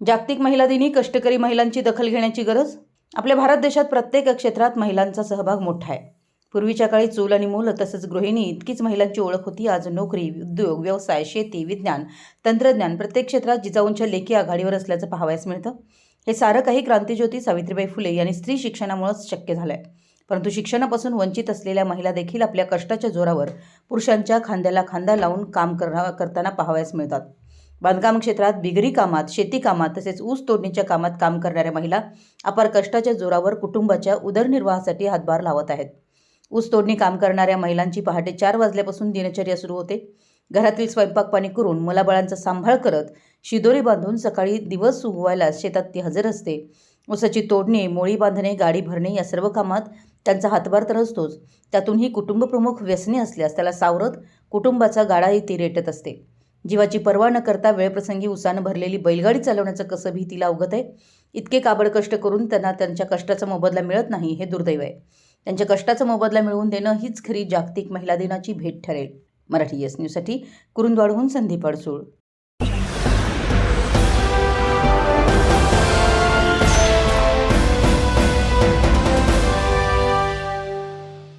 जागतिक महिला दिनी कष्टकरी महिलांची दखल घेण्याची गरज? आपल्या भारत देशात प्रत्येक क्षेत्रात महिलांचा सहभाग मोठा आहे. पूर्वीच्या काळी चूल आणि मूल तसंच गृहिणी इतकीच महिलांची ओळख होती. आज नोकरी उद्योग व्यवसाय शेती विज्ञान तंत्रज्ञान प्रत्येक क्षेत्रात जिजाऊंच्या लेखी आघाडीवर असल्याचं पाहावयास मिळतं. हे सारं काही क्रांतिज्योती सावित्रीबाई फुले यांनी स्त्री शिक्षणामुळेच शक्य झालं आहे परंतु शिक्षणापासून वंचित असलेल्या महिला देखील आपल्या कष्टाच्या जोरावर पुरुषांच्या खांद्याला खांदा लावून काम करणा करताना पाहावयास मिळतात. बांधकाम क्षेत्रात बिगरी कामात शेती कामात तसेच ऊस तोडणीच्या कामात काम करणाऱ्या महिला अपार कष्टाच्या जोरावर कुटुंबाच्या उदरनिर्वाहासाठी हातभार लावत आहेत. ऊस तोडणी काम करणाऱ्या महिलांची पहाटे चार वाजल्यापासून दिनचर्या सुरू होते. घरातील स्वयंपाक पाणी करून मुलाबाळांचा सांभाळ करत शिदोरी बांधून सकाळी दिवस उगवायला शेतात ती हजर असते. ऊसाची तोडणी मोळी बांधणे गाडी भरणे या सर्व कामात त्यांचा हातभार तर असतोच. त्यातूनही कुटुंबप्रमुख व्यसनी असल्यास त्याला सावरत कुटुंबाचा गाडाही ती रेटत असते. जीवाची पर्वा न करता वेळप्रसंगी उसानं भरलेली बैलगाडी चालवण्याचं कसं भीतीला अवगत आहे? इतके काबड कष्ट करून त्यांना त्यांच्या कष्टाचा मोबदला मिळत नाही हे दुर्दैव आहे. त्यांच्या कष्टाचा मोबदला मिळवून देणं हीच खरी जागतिक महिला दिनाची भेट ठरेल. मराठी येस न्यूजसाठी कुरुंदवाडहून संदीप अडसूळ.